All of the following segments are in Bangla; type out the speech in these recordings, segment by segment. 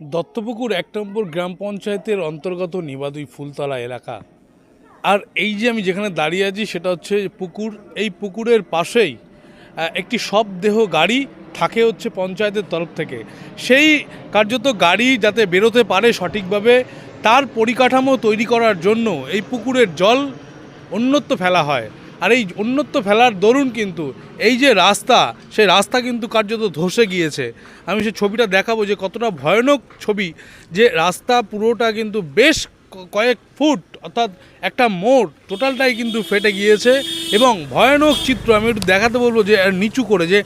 দত্তপুকুর এক নম্বর গ্রাম পঞ্চায়েতের অন্তর্গত নিবাদুই ফুলতলা এলাকা। আর এই যে আমি যেখানে দাঁড়িয়ে আছি সেটা হচ্ছে পুকুর। এই পুকুরের পাশেই একটি শবদেহ গাড়ি থাকে হচ্ছে পঞ্চায়েতের তরফ থেকে। সেই কার্যত গাড়ি যাতে বেরোতে পারে সঠিকভাবে, তার পরিকাঠামো তৈরি করার জন্য এই পুকুরের জল অন্যত্র ফেলা হয়। আর এই অন্যত্র ফেলার দরুন কিন্তু এই যে রাস্তা, সেই রাস্তা কিন্তু কার্যত ধসে গিয়েছে। আমি সে ছবিটা দেখাবো যে কতটা ভয়ানক ছবি, যে রাস্তা পুরোটা কিন্তু বেশ কয়েক ফুট, অর্থাৎ একটা মোড়, টোটালটাই কিন্তু ফেটে গিয়েছে এবং ভয়ানক চিত্র আমি একটু দেখাতে বলব যে নিচু করে, যে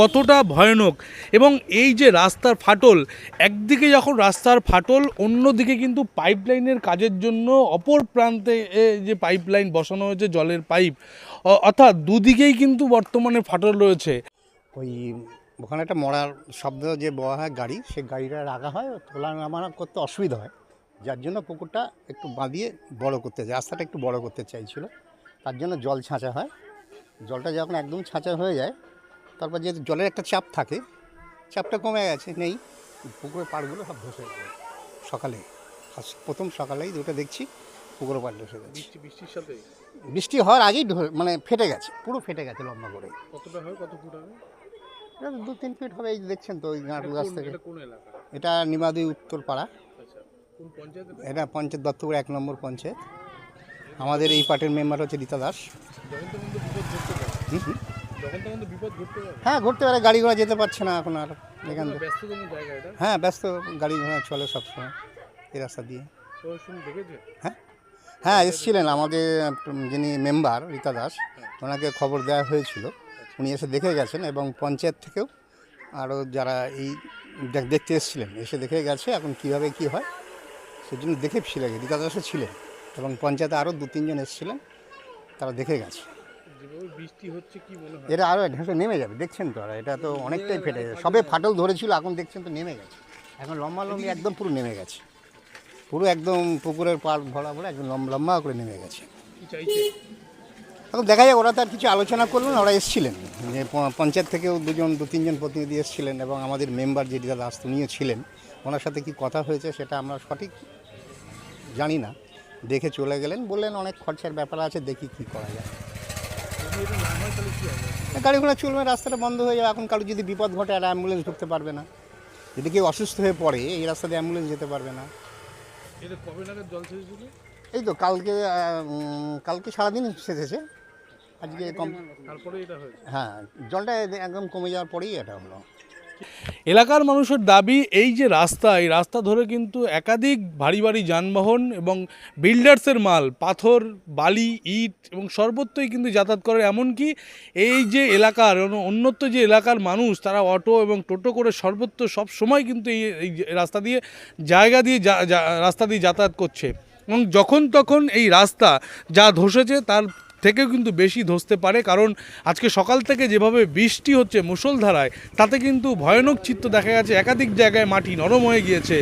কতটা ভয়ানক। এবং এই যে রাস্তার ফাটল, একদিকে যখন রাস্তার ফাটল, অন্যদিকে কিন্তু পাইপলাইনের কাজের জন্য অপর প্রান্তে যে পাইপলাইন বসানো হয়েছে জলের পাইপ অর্থাৎ দুদিকেই কিন্তু বর্তমানে ফাটল রয়েছে। ওই ওখানে একটা মরার শব্দ যে বওয়া হয় গাড়ি সেই গাড়িটা রাখা হয়, তোলা নামানো করতে অসুবিধা হয়। যার জন্য পুকুরটা একটু বাঁধিয়ে বড় করতে চাই রাস্তাটা একটু বড় করতে চাইছিল। তার জন্য জল ছাঁচা হয়। জলটা যখন একদম ছাঁচা হয়ে যায় তারপর যে জলের একটা চাপ থাকে চাপটা কমে গেছে নেই। পুকুরের পাড়গুলো সব ধসে যাবে সকালে প্রথম সকালেই দুটো দেখছি পুকুরের পাড় ধসে গেছে। বৃষ্টি বৃষ্টির সাথে? বৃষ্টি হওয়ার আগেই মানে ফেটে গেছে পুরো ফেটে গেছে লম্বা করে। কতটা হয় কত ফুট হবে? এটা দু তিন ফিট হবে এই দেখছেন তো ওই নারকেল গাছ থেকে। এটা নিমাদি উত্তরপাড়া আচ্ছা কোন পঞ্চায়েত? এটা পঞ্চায়েত দত্তপুর এক নম্বর পঞ্চায়েত। আমাদের এই পার্টির মেম্বার হচ্ছে রীতা দাস। হুম হুম। হ্যাঁ ঘুরতে পারে গাড়ি ঘোড়া যেতে পারছে না এখন আর এখান থেকে। হ্যাঁ ব্যস্ত গাড়ি ঘোড়া চলে সবসময় এই রাস্তা দিয়ে। হ্যাঁ হ্যাঁ এসেছিলেন আমাদের যিনি মেম্বার রীতা দাস ওনাকে খবর দেওয়া হয়েছিল। উনি এসে দেখে গেছেন এবং পঞ্চায়েত থেকেও আরও যারা এই দেখ- দেখতে এসেছিলেন এসে দেখে গেছে এখন কীভাবে কি হয়। সেজন্য দেখে ছিলেন রীতা দাসও ছিলেন এবং পঞ্চায়েতে আরও দু তিনজন এসেছিলেন তারা দেখে গেছে। বৃষ্টি হচ্ছে কি মনে হয়? এটা আরও ঢেসে নেমে যাবে দেখছেন তো এটা তো অনেকটাই ফেটে গেছে সবে ফাটল ধরেছিল এখন দেখছেন তো নেমে গেছে। এখন লম্বা লম্বি একদম পুরো নেমে গেছে। পুরো একদম পুকুরের পাড় ভরা ভরা একদম লম্বা লম্বা করে নেমে গেছে। এখন দেখা যায় ওরা তো আর কিছু আলোচনা করল না ওরা এসেছিলেন। যে পঞ্চায়েত থেকেও দুজন দু তিনজন প্রতিনিধি এসেছিলেন এবং আমাদের মেম্বার যে দাস উনিও ছিলেন। ওনার সাথে কি কথা হয়েছে সেটা আমরা সঠিক জানি না। দেখে চলে গেলেন বললেন অনেক খরচার ব্যাপার আছে দেখি কি করা যায়। গাড়ি ঘোড়া চলবে রাস্তাটা বন্ধ হয়ে যাবে। এখন কারও যদি বিপদ ঘটে আর অ্যাম্বুলেন্স ঢুকতে পারবে না। যদি কেউ অসুস্থ হয়ে পড়ে এই রাস্তাতে অ্যাম্বুলেন্স যেতে পারবে না। এই তো কালকে কালকে সারাদিন সেচেছে আজকে কম হ্যাঁ জলটা একদম কমে যাওয়ার পরেই এটা হলো। এলাকার মানুষের দাবি এই যে রাস্তা, এই রাস্তা ধরে কিন্তু একাধিক ভারী ভারী যানবাহন এবং বিল্ডার্সের মাল, পাথর, বালি, ইট এবং সর্বত্রই কিন্তু যাতায়াত করে। এমনকি এই যে এলাকার অন্যত্র যে এলাকার মানুষ, তারা অটো এবং টোটো করে সর্বত্র সব সময় কিন্তু এই রাস্তা দিয়ে, জায়গা দিয়ে রাস্তা দিয়ে যাতায়াত করছে। এবং যখন তখন এই রাস্তা যা ধসেছে, তার থেকেও কিন্তু বেশি ধসতে পারে, কারণ আজকে সকাল থেকে যেভাবে বৃষ্টি হচ্ছে মুষলধারায়, তাতে কিন্তু ভয়ানক চিত্র দেখা গেছে। একাধিক জায়গায় মাটি নরম হয়ে গিয়েছে।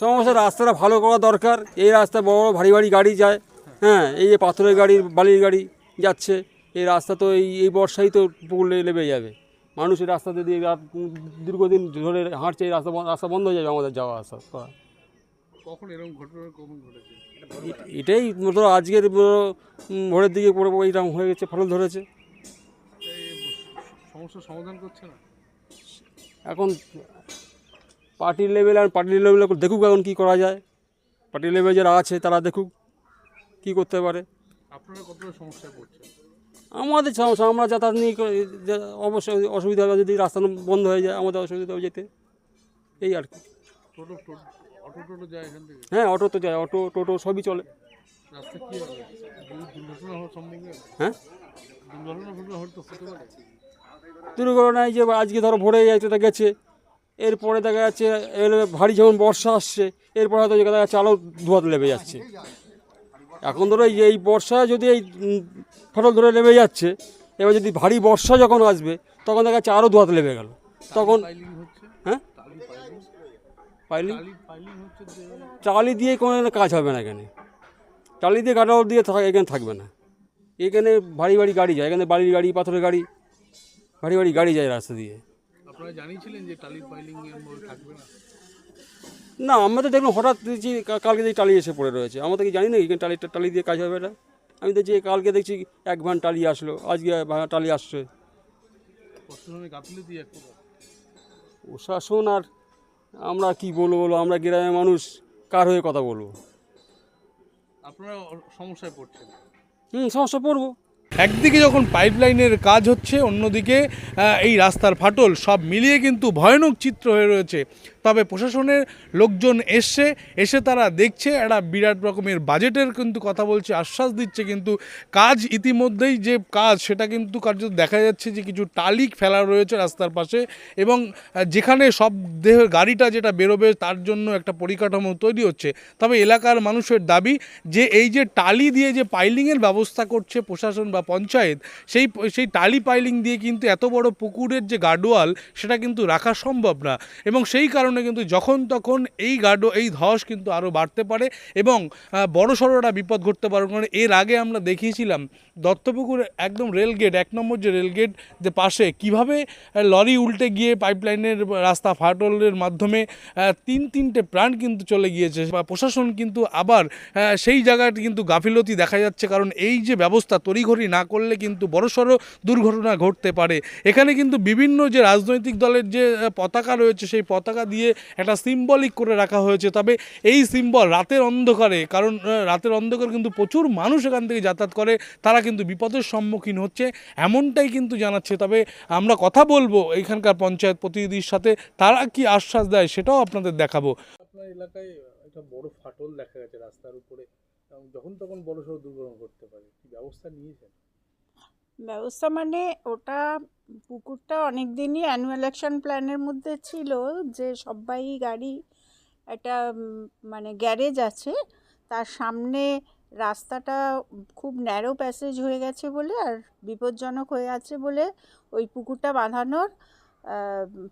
সমস্ত রাস্তাটা ভালো করা দরকার। এই রাস্তা বড় বড় ভারী ভারী গাড়ি যায়। হ্যাঁ এই যে পাথরের গাড়ি, বালির গাড়ি যাচ্ছে। এই রাস্তা তো এই এই বর্ষায় তো পুকুর লেবে যাবে। মানুষের রাস্তাতে দিয়ে দীর্ঘদিন ধরে হাঁটছে, এই রাস্তা রাস্তা বন্ধ হয়ে যাবে আমাদের যাওয়া আসা করা। কখন এরকম ঘটনা কখন ঘটেছে? এটাই ধরো আজকের ভোরের দিকে পড়ে এইরকম হয়ে গেছে ফলন ধরেছে। সমস্যার সমাধান করছে না? এখন পার্টির লেভেল আর পার্টির লেভেলে দেখুক এখন কী করা যায়। পার্টি লেভেল যারা আছে তারা দেখুক কী করতে পারে। আপনারা কতটা পড়ছেন? আমাদের সমস্যা আমরা যাতায়াত নিয়ে অবশ্যই অসুবিধা হবে যদি রাস্তা বন্ধ হয়ে যায় আমাদের অসুবিধা হয়ে যেতে। এই আর কি। হ্যাঁ অটো তো যায় অটো টোটো সবই চলে। হ্যাঁ? দুর্ঘটনায় যে আজকে ধরো ভোরে যাইতে গেছে এরপরে দেখা যাচ্ছে ভারী যখন বর্ষা আসছে এরপরে হয়তো দেখা যাচ্ছে আরও ধোয়াত লেবে যাচ্ছে। এখন ধরো এই এই বর্ষা যদি এই ফটল ধরে লেবে যাচ্ছে এবার যদি ভারী বর্ষা যখন আসবে তখন দেখা যাচ্ছে আরও ধোয়াত লেবে গেল। তখন পাইলিং হচ্ছে হ্যাঁ টালি পাইলিং পাইলি টালি দিয়ে কোনো কাজ হবে না এখানে। টালি দিয়ে গাডাল দিয়ে থাক- এখানে থাকবে না। এখানে ভারী ভারী গাড়ি যায় এখানে বাড়ির গাড়ি পাথরের গাড়ি ভারী ভারী গাড়ি যায় রাস্তা দিয়ে। আপনারা জানিয়েছিলেন যে টালির পাইলিং থাকবে না? না আমরা তো দেখলাম হঠাৎ দেখছি কালকে দেখি টালি এসে পড়ে রয়েছে। আমরা তো কি জানি না এখানে টালি টালি দিয়ে কাজ হবে না। আমি দেখছি কালকে দেখছি এক ভান টালি আসলো আজকে টালি আসছে। প্রশাসন আর আমরা কি বলব বলো? আমরা গ্রামের মানুষ কার হয়ে কথা বলব? আপনারা সমস্যায় পড়ছেন। হুম সমস্যা পড়ব। একদিকে যখন পাইপলাইনের কাজ হচ্ছে অন্যদিকে এই রাস্তার ফাটল সব মিলিয়ে কিন্তু ভয়ানক চিত্র হয়ে রয়েছে। তবে প্রশাসনের লোকজন এসছে, এসে তারা দেখছে একটা বিরাট রকমের বাজেটের কিন্তু কথা বলছে, আশ্বাস দিচ্ছে কিন্তু কাজ ইতিমধ্যেই যে কাজ, সেটা কিন্তু কার্যত দেখা যাচ্ছে যে কিছু টালিক ফেলা রয়েছে রাস্তার পাশে এবং যেখানে সব দেহ, গাড়িটা যেটা বেরোবে তার জন্য একটা পরিকাঠামো তৈরি হচ্ছে। তবে এলাকার মানুষের দাবি যে এই যে টালি দিয়ে যে পাইলিংয়ের ব্যবস্থা করছে প্রশাসন বা পঞ্চায়েত, সেই সেই টালি পাইলিং দিয়ে কিন্তু এত বড় পুকুরের যে গার্ডওয়াল, সেটা কিন্তু রাখা সম্ভব না। এবং সেই কারণে কিন্তু যখন তখন এই গাডো এই ধস কিন্তু আরও বাড়তে পারে এবং বড়সড় বড় সড়োটা বিপদ ঘটতে পারে। কারণ এর আগে আমরা দেখিয়েছিলাম দত্তপুকুর একদম রেলগেট এক নম্বর যে রেলগেট যে পাশে, কীভাবে লরি উল্টে গিয়ে পাইপলাইনের রাস্তা, ফাটলের মাধ্যমে তিন তিনটে প্রাণ কিন্তু চলে গিয়েছে। বা প্রশাসন কিন্তু আবার সেই জায়গাটি কিন্তু গাফিলতি দেখা যাচ্ছে। কারণ এই যে ব্যবস্থা তড়িঘড়ি না করলে কিন্তু বড়সড় দুর্ঘটনা ঘটতে পারে। এখানে কিন্তু বিভিন্ন যে রাজনৈতিক দলের যে পতাকা রয়েছে, সেই পতাকা দিয়ে একটা সিম্বলিক করে রাখা হয়েছে। তবে এই সিম্বল রাতের অন্ধকারে, কারণ রাতের অন্ধকারে কিন্তু প্রচুর মানুষ এখান থেকে যাতায়াত করে। তারা কিন্তু বিপদের সম্মুখীন হচ্ছে এমনটাই কিন্তু জানাচ্ছে। তবে আমরা কথা বলব এখানকার পঞ্চায়েত প্রতিনিধির সাথে তারা কি আশ্বাস দেয় সেটাও আপনাদের দেখাবো। আপনার এলাকায় একটা বড় ফাটল দেখা গেছে রাস্তার উপরে যখন তখন বড় সড়ো দুর্ঘটনা ঘটতে পারে কি ব্যবস্থা নিয়েছেন? ব্যবস্থা মানে ওটা পুকুরটা অনেক দিনই অ্যানুয়াল অ্যাকশন প্ল্যানের মধ্যে ছিল যে সবাই গাড়ি একটা মানে গ্যারেজ আছে তার সামনে রাস্তাটা খুব ন্যারো প্যাসেজ হয়ে গেছে বলে আর বিপজ্জনক হয়ে আছে বলে ওই পুকুরটা বাঁধানোর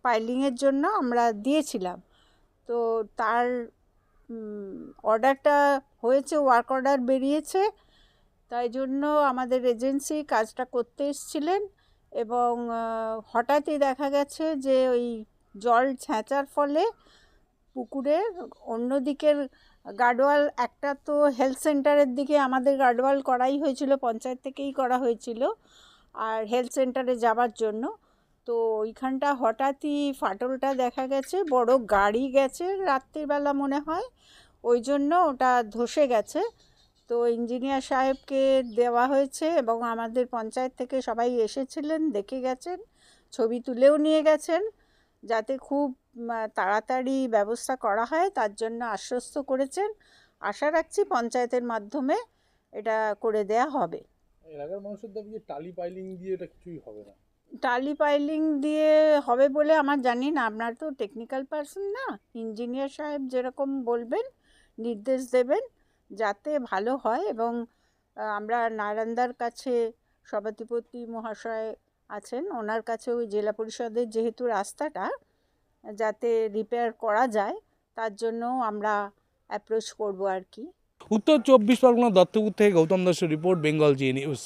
পাইলিংয়ের জন্য আমরা দিয়েছিলাম। তো তার অর্ডারটা হয়েছে ওয়ার্ক অর্ডার বেরিয়েছে। তাই জন্য আমাদের এজেন্সি কাজটা করতে এসেছিলেন এবং হঠাৎই দেখা গেছে যে ওই জল ছেঁচার ফলে পুকুরের অন্য দিকের গার্ডওয়াল একটা তো হেলথ সেন্টারের দিকে আমাদের গার্ডওয়াল করাই হয়েছিল, পঞ্চায়েত থেকেই করা হয়েছিল, আর হেলথ সেন্টারে যাবার জন্য। তো ওইখানটা হঠাৎই ফাটলটা দেখা গেছে, বড় গাড়ি গেছে রাত্রিবেলা মনে হয়, ওই জন্য ওটা ধসে গেছে। তো ইঞ্জিনিয়ার সাহেবকে দেওয়া হয়েছে এবং আমাদের পঞ্চায়েত থেকে সবাই এসেছিলেন, দেখে গেছেন, ছবি তুলেও নিয়ে গেছেন। যাতে খুব তাড়াতাড়ি ব্যবস্থা করা হয় তার জন্য আশ্বস্ত করেছেন। আশা রাখছি পঞ্চায়েতের মাধ্যমে এটা করে দেয়া হবে। এলাকার মানুষের দাবি যে টালি পাইলিং দিয়ে এটা কিছুই হবে না। টালি পাইলিং দিয়ে হবে বলে আমার জানি না আপনার তো টেকনিক্যাল পার্সন না ইঞ্জিনিয়ার সাহেব যেরকম বলবেন নির্দেশ দেবেন যাতে ভালো হয় এবং আমরা নারায়ণদার কাছে সভাধিপতি মহাশয় আছেন। ওনার কাছে ওই জেলা পরিষদের যেহেতু রাস্তাটা, যাতে রিপেয়ার করা যায়, তার জন্য আমরা অ্যাপ্রোচ করব আর কি। উত্তর চব্বিশ পরগনা দত্তপুর থেকে গৌতম দাসের রিপোর্ট বেঙ্গল জি নিউজ